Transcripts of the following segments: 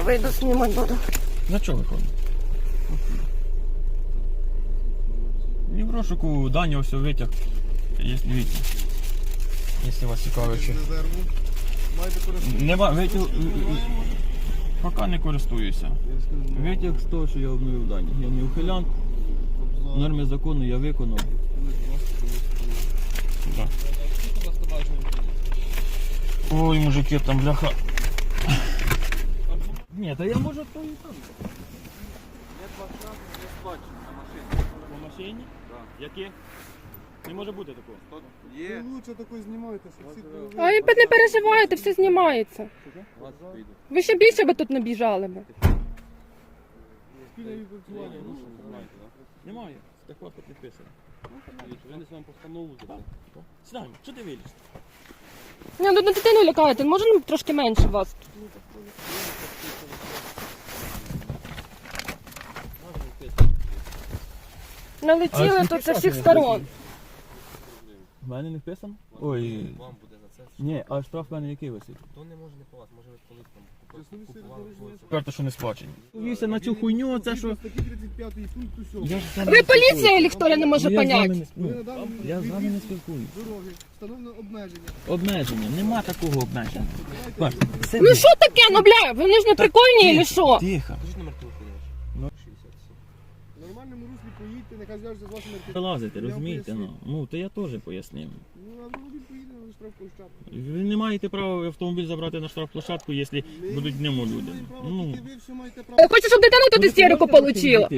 Я вийду знімати буду. На чого виходить? І в розшуку Даня все витяг. Є витяг. Якщо вас цікавить. чи- резерву. Маєте користуватися. Нема, витяг. Поки не користуюся. Витяг з того, що я обновив дані. Я не ухилян, норми закону я виконав. Ой, мужики, там бляха. Ні, та я можу то і там. По машині? Яке? Не може бути такого. Ви лучше такой знімайте, щоб всі. А ви не переживайте, все знімається. Ви ще більше би тут набіжали би. Спільне відпрацювання. ну, Немає. Так паспорт не писано. Винес вам постанову за це. Сідаємо, що ти виліз? Ні, ну на дитину лякаєте, може ну, трошки менше вас. Налетіли тут зі з усіх сторон. В мене не вписано? Ой. Це. Ні, а штраф в мене який висить? То не може не по вас, може ви колись там купували щось. Карта, що не сплачені. Повівся на цю хуйню, це що. Статті 35 пункт усього. Я ж з вами Ви не поліція спілкуюся. чи хто я не може Ну, я з вами поняти? Ви на Я з вами не спілкуюся. Дороги встановлено обмеження. Обмеження, нема такого обмеження. Все Ну що таке, ну бля, вони ж не прикольні, чи що? Тихо. Скажіть номер телефону ваш. Ну. 67. В нормальному руслі поїдьте, нехай зв'яжеться з вашими Вилазите, Я розумієте? Ну, ну то я теж пояснив. Ну, а автомобіль поїде на штрафплощадку. Ви не маєте права автомобіль забрати на штрафплощадку, якщо будуть в ньому люди. маємо Ну, ви все маєте право. Хочу, щоб дитина тут істерику получила.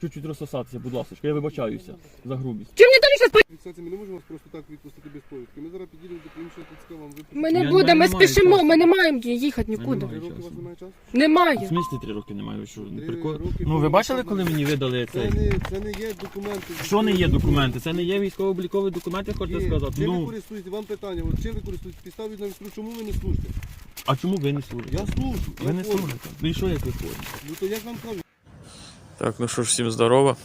Чуть-чуть розсосатися, будь ласка, я вибачаюся за грубість. Чим мені далі щас Фіксація, ми не можемо вас просто так відпустити без повістки. Ми зараз підійдемо до іншого ТЦК, вам випустимо. Ми Я не не будемо, ми маю спішимо, часу. ми не маємо їхати нікуди. Немає Три роки у вас часу. немає часу? В Немає. смислі три роки немає, ви що, Три прикол? роки Ну ви повинні бачили, бути. коли мені видали Це цей? не, це не є документи. Що не є документи? Це не є військово-облікові документи, хочете Є. сказати? Чим ви Ну, користуєтесь? Вам питання. От чим ви користуєтесь? Підстав від служб. Чому ви не служите? а чому ви не служите? Я служу. Ви я не формі. служите. Ну і що як ви ходите? Ну то як вам кажу? Так, ну що ж, всім здорово.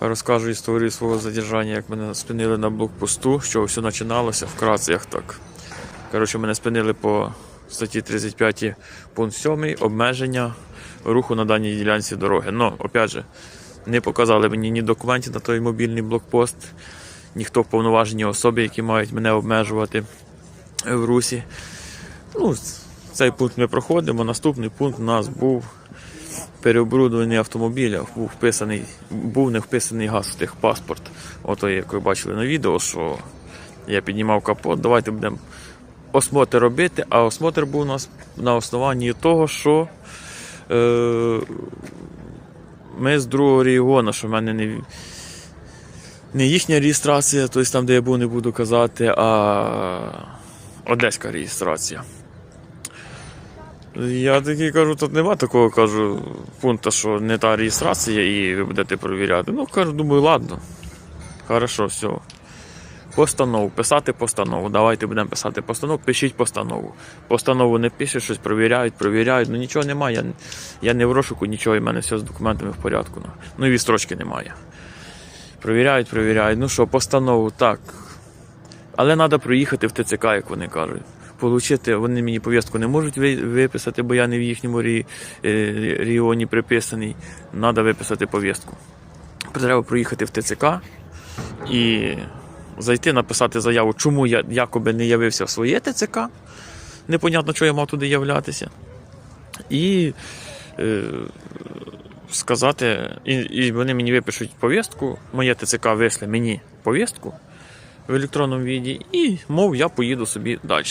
Розкажу історію свого задержання, як мене спинили на блокпосту, що все починалося вкратце, як так. Коротше, мене спинили по статті 35 пункт 7 обмеження руху на даній ділянці дороги. Ну, опять же, не показали мені ні документів на той мобільний блокпост, ніхто повноважені особи, які мають мене обмежувати в русі. Ну, цей пункт ми проходимо. Наступний пункт у нас був переоборудований автомобіля був вписаний, був не вписаний газ в техпаспорт. Ото, як ви бачили на відео, що я піднімав капот, давайте будемо осмотр робити, а осмотр був у нас на основанні того, що е, ми з другого регіону, що в мене не, не їхня реєстрація, тобто там, де я був, не буду казати, а одеська реєстрація. Я такий кажу, тут нема такого кажу, пункту, що не та реєстрація і ви будете перевіряти. Ну, кажу, думаю, ладно. Хорошо, все. Постанову, писати постанову. Давайте будемо писати постанову, пишіть постанову. Постанову не пишуть, щось провіряють, провіряють. Ну нічого немає. Я, я не в розшуку, нічого, і в мене все з документами в порядку. Ну, ну і відстрочки немає. Провіряють, провіряють. Ну що, постанову, так. Але треба проїхати в ТЦК, як вони кажуть. Получити, вони мені повістку не можуть виписати, бо я не в їхньому е, регіоні приписаний. Треба виписати повістку. Треба проїхати в ТЦК і зайти, написати заяву, чому я якоби не явився в своє ТЦК. Непонятно, чого я мав туди являтися. І е, сказати, і, і вони мені випишуть повістку, моє ТЦК вийшли мені повістку в електронному віді, і мов я поїду собі далі.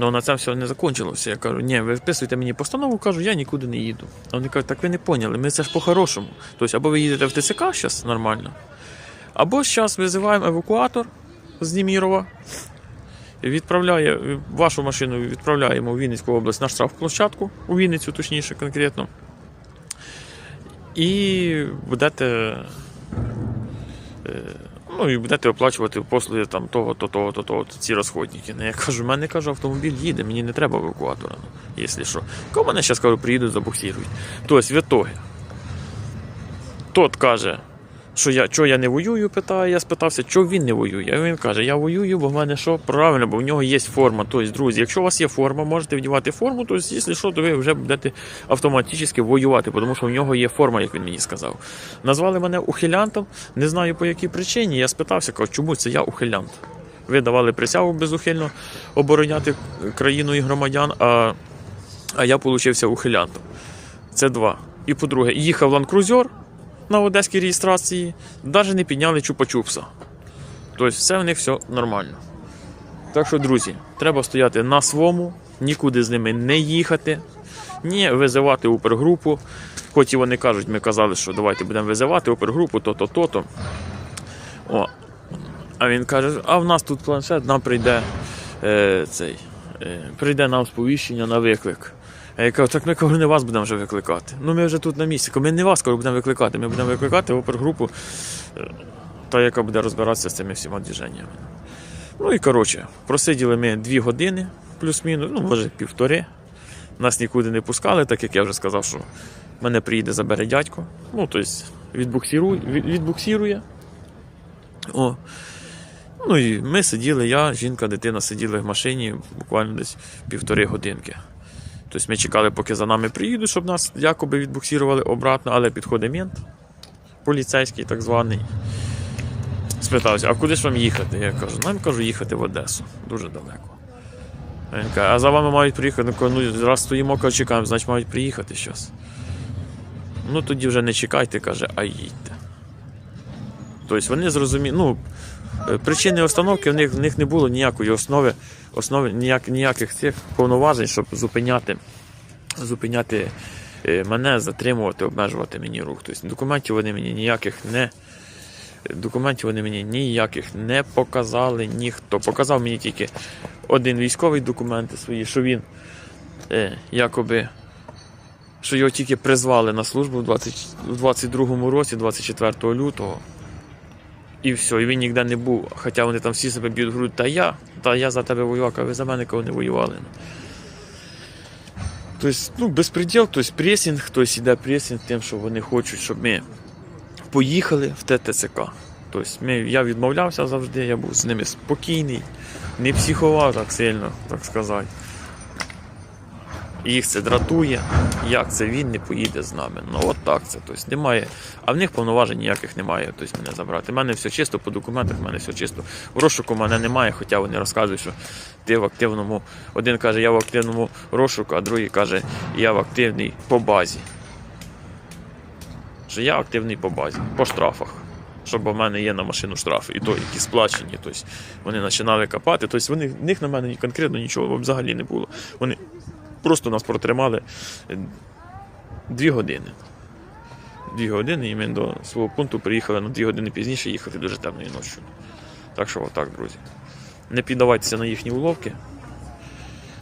Ну на це все не закінчилося. Я кажу, ні, ви вписуйте мені постанову, кажу, я нікуди не їду. А вони кажуть, так ви не поняли, ми це ж по-хорошому. Тобто, або ви їдете в ТЦК зараз нормально, або зараз визиваємо евакуатор з Німірова, відправляє вашу машину відправляємо в Вінницьку область на штрафплощадку, у Вінницю, точніше, конкретно. І будете. Ну і будете оплачувати послуги там того-то, того-то, того-то, ці розходники. Ну, я кажу, в мене кажу, автомобіль їде, мені не треба евакуатора. Ну, якщо що. Кому мене зараз кажу, приїдуть, забуксірують. Тобто, в ітогі, тот каже, що я, що я не воюю, питає, я спитався, що він не воює. Він каже, я воюю, бо в мене що? Правильно, бо в нього є форма. Тобто, друзі, якщо у вас є форма, можете вдівати форму, то якщо що, то ви вже будете автоматично воювати, тому що в нього є форма, як він мені сказав. Назвали мене ухилянтом, не знаю по якій причині. Я спитався, кажу, чому це я ухилянт? Ви давали присягу безухильно обороняти країну і громадян, а, а я получився ухилянтом. Це два. І по-друге, їхав ланкрузер на одеській реєстрації, навіть не підняли чупа-чупса. Тобто все в них все нормально. Так що, друзі, треба стояти на своєму, нікуди з ними не їхати, ні визивати опергрупу. Хоч і вони кажуть, ми казали, що давайте будемо визивати опергрупу, то-то, то-то. О. А він каже, а в нас тут планшет, нам прийде е, цей, е, прийде нам сповіщення на виклик. Я кажу, так ми кажу, не вас будемо вже викликати. Ну ми вже тут на місці. Ми не вас кажу, будемо викликати. Ми будемо викликати опергрупу, е, та яка буде розбиратися з цими всіма движеннями. Ну і коротше, просиділи ми дві години, плюс-мінус, ну може півтори. Нас нікуди не пускали, так як я вже сказав, що мене приїде, забере дядько. Ну, тобто відбуксирує, від- відбуксирує. О. Ну і ми сиділи, я, жінка, дитина сиділи в машині буквально десь півтори годинки. Тобто ми чекали, поки за нами приїдуть, щоб нас якоби відбуксирували обратно, але підходить мент, поліцейський так званий. Спитався, а куди ж вам їхати? Я кажу, нам кажу, їхати в Одесу. Дуже далеко. Він каже, а за вами мають приїхати. Ну, ну раз стоїмо, кажу, чекаємо, значить мають приїхати щось. Ну тоді вже не чекайте, каже, а їдьте. Тобто вони зрозуміли, ну, е, причини остановки в них, в них не було ніякої основи, основи ніяк, ніяких цих повноважень, щоб зупиняти, зупиняти е, мене, затримувати, обмежувати мені рух. Тобто документів вони мені ніяких не. Документів вони мені ніяких не показали ніхто. Показав мені тільки один військовий документи свої, що він е, якоби. Що його тільки призвали на службу в 20 в 22-му році, 24 лютого. І все, і він ніде не був. Хоча вони там всі себе б'ють в грудь, та я, та я за тебе воював, а ви за мене кого не воювали. Тобто, ну, безпреділ, тобто пресінг, хтось іде пресінг тим, що вони хочуть, щоб ми поїхали в ТТЦК. Тобто ми, я відмовлявся завжди, я був з ними спокійний, не психував так сильно, так сказати. Їх це дратує, як це він не поїде з нами. Ну от так це. Тобто немає. А в них повноважень ніяких немає, тобто мене забрати. У мене все чисто по документах, в мене все чисто. В розшуку мене немає, хоча вони розказують, що ти в активному. Один каже, я в активному розшуку, а другий каже, я в активній по базі. Що я активний по базі, по штрафах. Щоб у мене є на машину штрафи, і то, які сплачені. Тобто вони починали копати. Тобто вони, в них на мене конкретно нічого взагалі не було. Вони просто нас протримали е, дві години. Дві години, і ми до свого пункту приїхали на дві години пізніше їхати дуже темною ночі. Так що отак, друзі. Не піддавайтеся на їхні уловки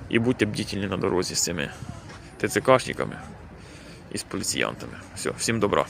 і будьте бдітельні на дорозі з цими ТЦКшниками і з поліціянтами. Все, всім добра.